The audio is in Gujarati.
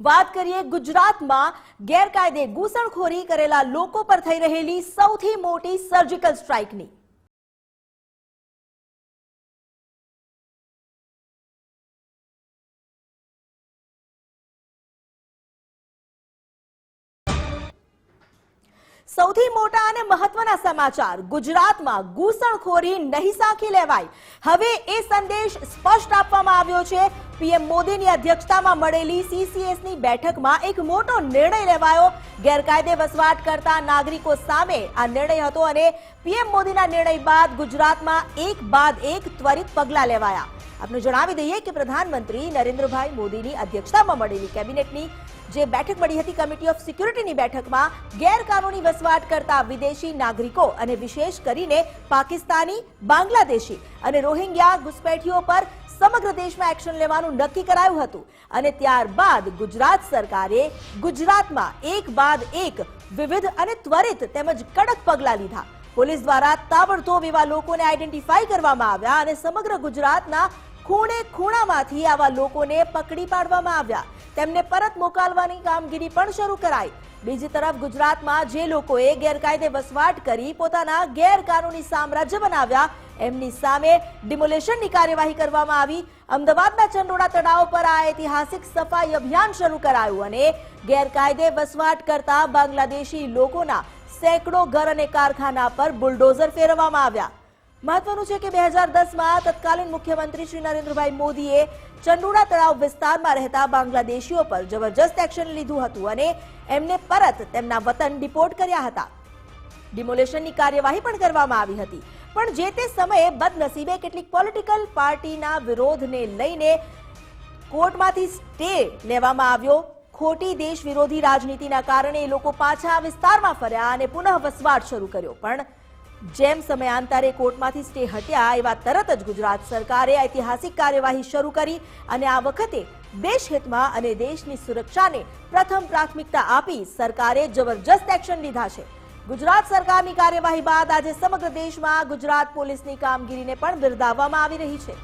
વાત કરીએ ગુજરાતમાં ગેરકાયદે ઘૂસણખોરી કરેલા લોકો પર થઈ રહેલી સૌથી મોટી સર્જિકલ સ્ટ્રાઇકની સૌથી મોટા અને મહત્વના સમાચાર. ગુજરાતમાં ઘૂસણખોરી નહીં સાંખી લેવાય. હવે એ સંદેશ સ્પષ્ટ આપવામાં આવ્યો છે. પીએમ મોદીની અધ્યક્ષતામાં મળેલી સીસીએસની બેઠકમાં એક મોટો નિર્ણય લેવાયો. ગેરકાયદે વસવાટ કરતા નાગરિકો સામે આ નિર્ણય હતો અને પીએમ મોદીના નિર્ણય બાદ ગુજરાતમાં એક બાદ એક ત્વરિત પગલાં લેવાયા. આપને જણાવી દઈએ કે પ્રધાનમંત્રી નરેન્દ્રભાઈ મોદીની અધ્યક્ષતામાં મળેલી કેબિનેટની જે બેઠક મળી હતી કમિટી ઓફ સિક્યુરિટીની બેઠકમાં ગેરકાનૂની વસવાટ કરતા વિદેશી નાગરિકો અને વિશેષ કરીને પાકિસ્તાની, બાંગ્લાદેશી અને રોહિંગ્યા ઘુસપેઠીઓ પર સમગ્ર દેશમાં એક્શન લેવાનું નક્કી કરાયું હતું અને ત્યારબાદ ગુજરાત સરકારે ગુજરાતમાં એક બાદ એક વિવિધ અને ત્વરિત તેમજ કડક પગલાં લીધા. પોલીસ દ્વારા તાબડતોબ એવા લોકોને આઈડેન્ટિફાઈ કરવામાં આવ્યા અને સમગ્ર ગુજરાતના ખૂણે ખૂણામાંથી આવા લોકોને પકડી પાડવામાં આવ્યા. તેમને પરત મોકલવાની કામગીરી પણ શરૂ કરાઈ. બીજી તરફ ગુજરાતમાં જે લોકોએ ગેરકાયદે વસવાટ કરી પોતાના ગેરકાનૂની સામ્રાજ્ય બનાવ્યા, એમની સામે ડિમોલેશનની કાર્યવાહી કરવામાં આવી. અમદાવાદના ચંડોળા તળાવ પર આ ઐતિહાસિક સફાઈ અભિયાન શરૂ કરાયું અને ગેરકાયદે વસવાટ કરતા બાંગ્લાદેશી લોકોના સેંકડો ઘર અને કારખાના પર બુલડોઝર ફેરવવામાં આવ્યા. મહત્વનું છે કે બે હજાર દસમાં તત્કાલીન મુખ્યમંત્રી શ્રી નરેન્દ્રભાઈ મોદીએ ચંડુડા તળાવ વિસ્તારમાં રહેતા બાંગ્લાદેશીઓ પર જબરજસ્ત એક્શન લીધું હતું અને એમને પરત તેમના વતન ડિપોર્ટ કર્યા હતા. ડિમોલેશનની કાર્યવાહી પણ કરવામાં આવી હતી. પણ જે તે સમયે બદનસીબે કેટલીક પોલિટિકલ પાર્ટીના વિરોધને લઈને કોર્ટમાંથી સ્ટે લેવામાં આવ્યો. ખોટી દેશ વિરોધી રાજનીતિના કારણે લોકો પાછા વિસ્તારમાં ફર્યા અને પુનઃ વસવાટ શરૂ કર્યો. પણ જેમ સમયાંતરે કોર્ટમાંથી સ્ટે હટ્યા, એવા તરત જ ગુજરાત સરકારે ઐતિહાસિક કાર્યવાહી શરૂ કરી અને આ વખતે દેશહિતમાં અને દેશની સુરક્ષાને પ્રથમ પ્રાથમિકતા આપી સરકારે જબરજસ્ત એક્શન લીધા છે. ગુજરાત સરકારની કાર્યવાહી બાદ આજે સમગ્ર દેશમાં ગુજરાત પોલીસની કામગીરીને પણ બિરદાવવામાં આવી રહી છે.